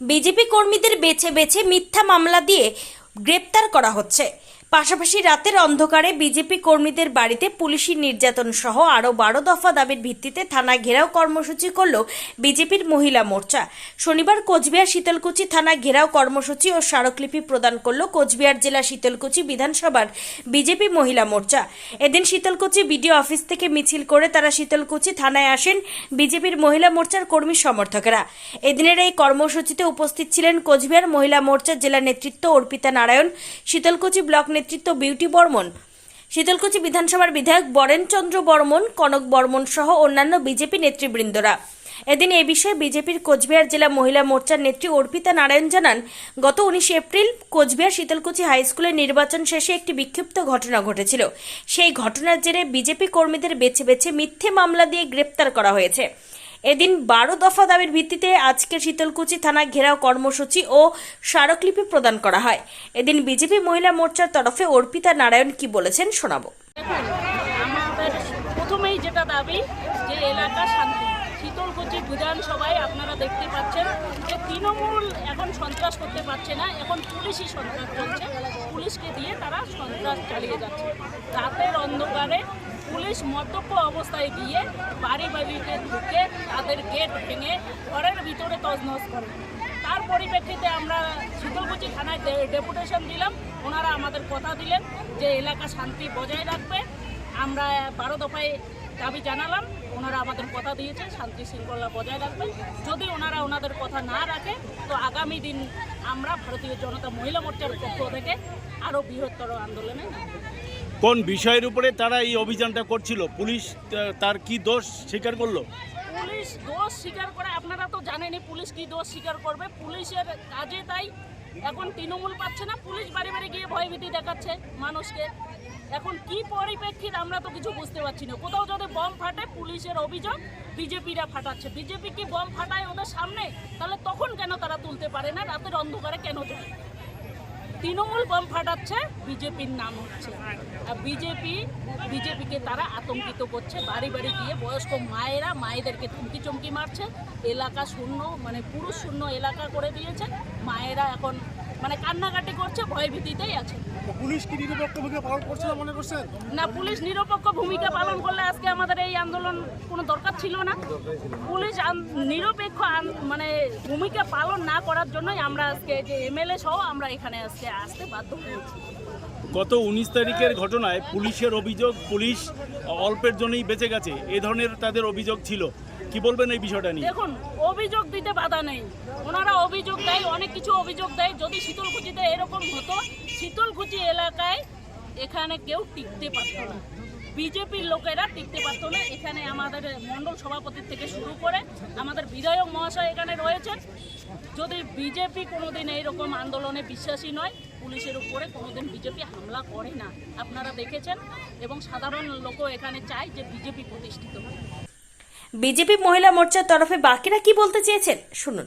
BJP কর্মীদের বেছে বেছে মিথ্যা মামলা দিয়ে গ্রেপ্তার করা হচ্ছে। পাশাপাশি রাতের অন্ধকারে বিজেপি কর্মীদের বাড়িতে পুলিশি নির্যাতন সহ আরও বারো দফা দাবির ভিত্তিতে থানা ঘেরাও কর্মসূচি করল বিজেপির মহিলা মোর্চা। শনিবার কোচবিহার শীতলকুচি থানা ঘেরাও কর্মসূচি ও স্মারকলিপি প্রদান করল কোচবিহার জেলা শীতলকুচি বিধানসভার বিজেপি মহিলা মোর্চা। এদিন শীতলকুচি বিডিও অফিস থেকে মিছিল করে তারা শীতলকুচি থানায় আসেন বিজেপির মহিলা মোর্চার কর্মী সমর্থকেরা। এদিনের এই কর্মসূচিতে উপস্থিত ছিলেন কোচবিহার মহিলা মোর্চার জেলা নেতৃত্ব অর্পিতা নারায়ণ, শীতলকুচি ব্লক নেতৃত্ব বিউটি বর্মন। শীতলকুচি বিধানসভার বিধায়ক বরেনচন্দ্র বর্মন, কনক বর্মন সহ অন্যান্য বিজেপি নেতৃবৃন্দরা। এদিন এ বিষয়ে বিজেপির কোচবিহার জেলা মহিলা মোর্চার নেত্রী অর্পিতা নারায়ণ জানান, গত উনিশে এপ্রিল কোচবিহার শীতলকুচি হাইস্কুলের নির্বাচন শেষে একটি বিক্ষিপ্ত ঘটনা ঘটেছিল। সেই ঘটনার জেরে বিজেপি কর্মীদের বেছে বেছে মিথ্যে মামলা দিয়ে গ্রেপ্তার করা হয়েছে। এদিন বারো দফা দাবির ভিত্তিতে আজকে শীতলকুচি থানা ঘেরাও কর্মসূচি ও স্মারকলিপি প্রদান করা হয়। এদিন বিজেপি মহিলা মোর্চার তরফে অর্পিতা নারায়ণ কি বলেছেন শোনাবো। প্রথমেই যেটা দাবি, যে এলাকা শান্তি। শীতলকুচি বিধানসভায় আপনারা দেখতে পাচ্ছেন যে তৃণমূল এখন সন্ত্রাস করতে পারছে না, এখন পুলিশই সন্ত্রাস চলছে পুলিশকে দিয়ে তারা সন্ত্রাস চালিয়ে যাচ্ছে। রাতের অন্ধকারে পুলিশ মদ্যপ অবস্থায় গিয়ে বাড়ি বাড়িতে ঢুকে তাদের গেট ভেঙে ঘরের ভিতরে তছনছ করে। তার পরিপ্রেক্ষিতে আমরা শীতলকুচি থানায় ডেপুটেশন দিলাম ওনারা আমাদের কথা দিলেন যে এলাকা শান্তি বজায় রাখবে। আমরা বারো দফায় দাবি জানালাম। ওনারা আমাদের কথা দিয়েছে, শান্তি শৃঙ্খলা বজায় রাখবে। যদি ওনারা ওনাদের কথা না রাখে, তো আগামী দিন আমরা ভারতীয় জনতা মহিলা মোর্চার পক্ষ থেকে আরও বৃহত্তর আন্দোলনে। কোন বিষয়ের উপরে তারা এই অভিযানটা করছিল? পুলিশ তার কি দোষ স্বীকার করল? পুলিশ দোষ স্বীকার করে, আপনারা তো জানেনই পুলিশ কি দোষ স্বীকার করবে। পুলিশের কাজে তাই এখন তৃণমূল পাচ্ছে না, পুলিশ বাড়ি বাড়ি গিয়ে ভয়ভীতি দেখাচ্ছে মানুষকে। এখন কি পরিপ্রেক্ষিত আমরা তো কিছু বুঝতে পারছি না। কোথাও যদি বম ফাটে, পুলিশের অভিযোগ বিজেপিরা ফাটাচ্ছে। বিজেপি কি বম ফাটায় ওদের সামনে? তাহলে তখন কেন তারা তুলতে পারে না? রাতের অন্ধকারে কেন যায়? তৃণমূল বম ফাটাচ্ছে, বিজেপির নাম হচ্ছে। আর বিজেপি, বিজেপিকে তারা আতঙ্কিত করছে। বাড়ি বাড়ি গিয়ে বয়স্ক মায়েরা মায়েদেরকে ধমকি চমকি মারছে। এলাকা শূন্য মানে পুরুষ শূন্য এলাকা করে দিয়েছে। মায়েরা এখন মানে কান্নাকাটি করছে ভয়ভীতিতেই আছে। তো পুলিশ কি নিরপেক্ষ ভূমিকা পালন করছে না মনে করছেন? না পুলিশ নিরপেক্ষ ভূমিকা পালন করলে আজকে আমাদের এই আন্দোলন কোনো দরকার ছিল না। পুলিশ নিরপেক্ষ আন- মানে ভূমিকা পালন না করার জন্যই আমরা আজকে যে এমএলএ সহ আমরা এখানে আজকে আসতে বাধ্য হয়েছি। গত উনিশ তারিখের ঘটনায় পুলিশের অভিযোগ পুলিশ অল্পের জন্যই বেঁচে গেছে। এ ধরনের তাদের অভিযোগ ছিল। কি বলবেন এই বিষয়টা নিয়ে? দেখুন, অভিযোগ দিতে বাধা নেই। ওনারা অভিযোগ দেয়, অনেক কিছু অভিযোগ দেয়। যদি শীতলকুচিতে এরকম হতো, শীতলকুচি এলাকায় এখানে কেউ টিকতে পারতো না। বিজেপির লোকেরা টিকতে পারতো না। এখানে আমাদের মণ্ডল সভাপতি থেকে শুরু করে আমাদের বিধায়ক মহাশয় এখানে রয়েছেন। যদি বিজেপি কোনোদিন এইরকম আন্দোলনে বিশ্বাসী নয়, পুলিশের উপরে কোনোদিন বিজেপি হামলা করে না। আপনারা দেখেছেন এবং সাধারণ লোকও এখানে চায় যে বিজেপি প্রতিষ্ঠিত হোক। বিজেপি মহিলা মোর্চার তরফে বাকিরা কি বলতে চেয়েছেন? শুনুন।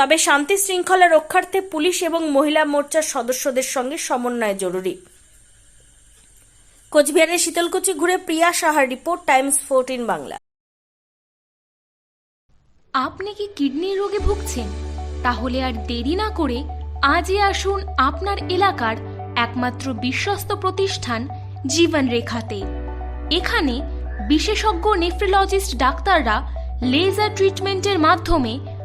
তবে শান্তি শৃঙ্খলা রক্ষার্থে পুলিশ এবং মহিলা মোর্চার সদস্যদের সঙ্গে সমন্বয় জরুরি। কোচবিহারের শীতলকুচি ঘুরে প্রিয়া সাহার রিপোর্ট, টাইমস ফোরটিন বাংলা। আপনি কি কিডনির রোগে ভুগছেন? তাহলে আর দেরি না করে আজই আসুন আপনার এলাকার একমাত্র বিশ্বস্ত প্রতিষ্ঠান জীবন রেখাতে এখানে বিশেষজ্ঞ নেফ্রোলজিস্ট ডাক্তাররা লেজার ট্রিটমেন্টের মাধ্যমে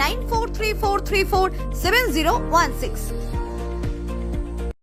9434347016.